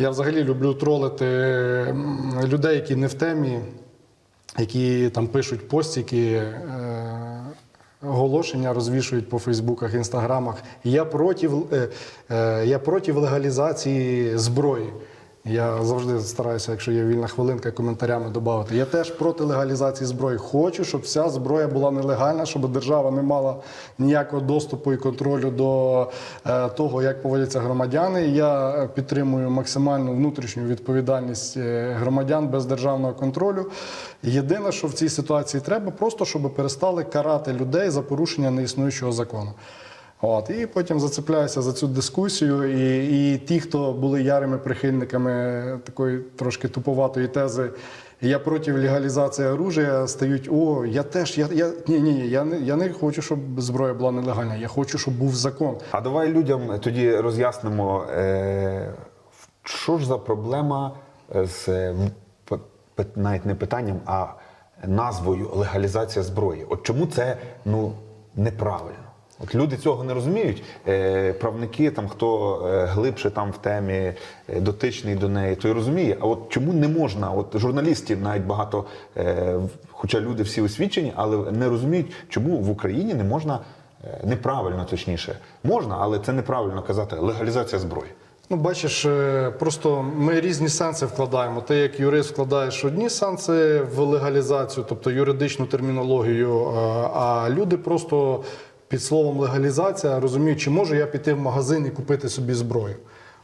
Я взагалі люблю тролити людей, які не в темі, які там пишуть постіки, е, оголошення розвішують по Фейсбуках, Інстаграмах. Я проти, е, е, я проти легалізації зброї. Я завжди стараюся, якщо є вільна хвилинка, коментарями додати. Я теж проти легалізації зброї. Хочу, щоб вся зброя була нелегальна, щоб держава не мала ніякого доступу і контролю до е, того, як поводяться громадяни. Я підтримую максимальну внутрішню відповідальність е, громадян без державного контролю. Єдине, що в цій ситуації треба, просто щоб перестали карати людей за порушення неіснуючого закону. От, і потім зацепляюся за цю дискусію. І, і ті, хто були ярими прихильниками такої трошки туповатої тези, я проти легалізації оружия, стають, о, я теж, я, я, ні, ні, я не, я не хочу, щоб зброя була нелегальна, я хочу, щоб був закон. А давай людям тоді роз'яснимо, е, що ж за проблема з навіть не питанням, а назвою легалізація зброї. От чому це ну неправильно? От люди цього не розуміють. Е, правники, там хто е, глибше там в темі, е, дотичний до неї, той розуміє. А от чому не можна? От журналістів навіть багато, хоча люди всі освічені, але не розуміють, чому в Україні не можна неправильно, точніше, можна, але це неправильно казати легалізація зброї. Ну, бачиш, просто ми різні сенси вкладаємо. Ти як юрист вкладаєш одні сенси в легалізацію, тобто юридичну термінологію, а люди просто під словом легалізація розуміють, чи можу я піти в магазин і купити собі зброю.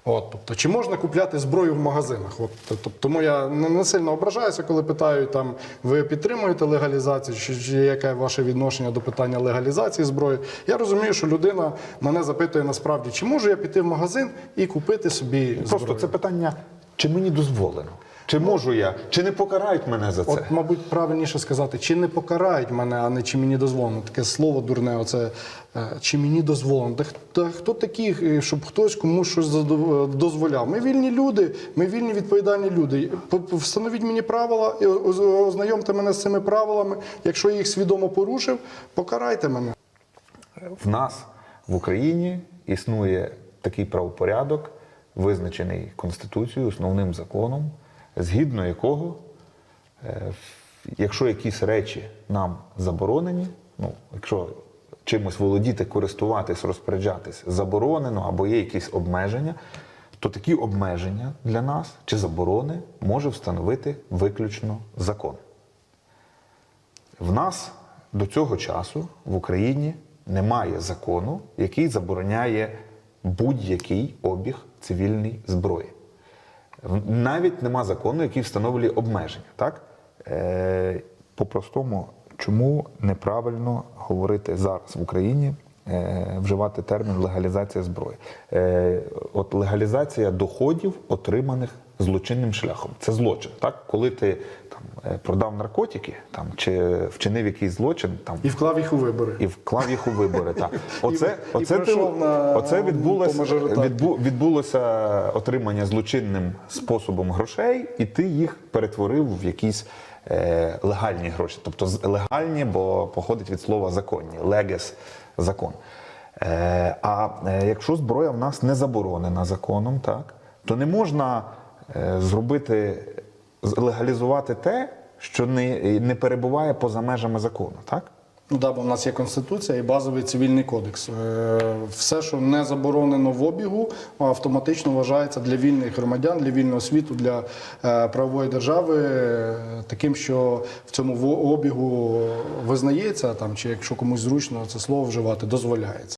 От, тобто, чи можна купляти зброю в магазинах? От, тобто, тому я не, не сильно ображаюся, коли питають, там, ви підтримуєте легалізацію, чи, чи яке ваше відношення до питання легалізації зброї. Я розумію, що людина мене запитує насправді, чи можу я піти в магазин і купити собі Просто зброю? це питання, чи мені дозволено? Чи можу я, чи не покарають мене за це? От, мабуть, правильніше сказати, чи не покарають мене, а не чи мені дозволено. Таке слово дурне, оце е, чи мені дозволено. Та, та хто такі, е, щоб хтось комусь щось е, дозволяв? Ми вільні люди, ми вільні відповідальні люди. Встановіть мені правила, ознайомте мене з цими правилами. Якщо я їх свідомо порушив, покарайте мене. В нас в Україні існує такий правопорядок, визначений Конституцією, основним законом, згідно якого, е, якщо якісь речі нам заборонені, ну, якщо чимось володіти, користуватись, розпоряджатись заборонено або є якісь обмеження, то такі обмеження для нас чи заборони може встановити виключно закон. В нас до цього часу в Україні немає закону, який забороняє будь-який обіг цивільної зброї. Навіть нема закону, який встановлює обмеження. Так? Е, по-простому, чому неправильно говорити зараз в Україні, е, вживати термін легалізація зброї? Е, от легалізація доходів, отриманих злочинним шляхом. Це злочин. Так? Коли ти там, е, продав наркотики там, чи вчинив якийсь злочин, там, І вклав їх у вибори. і вклав їх у вибори. Так. Оце, і оце, ти- на- оце відбулося, відбу, відбулося отримання злочинним способом грошей, і ти їх перетворив в якісь е, легальні гроші. Тобто легальні, бо походить від слова законні, легес закон. Е, а е, якщо зброя в нас не заборонена законом, так, то не можна зробити, з- легалізувати те, що не, не перебуває поза межами закону. Так? Ну да, бо в нас є конституція і базовий цивільний кодекс. Е, Все, що не заборонено в обігу, автоматично вважається для вільних громадян, для вільного світу, для е, правової держави е, таким, що в цьому обігу визнається там, чи якщо комусь зручно це слово вживати, дозволяється.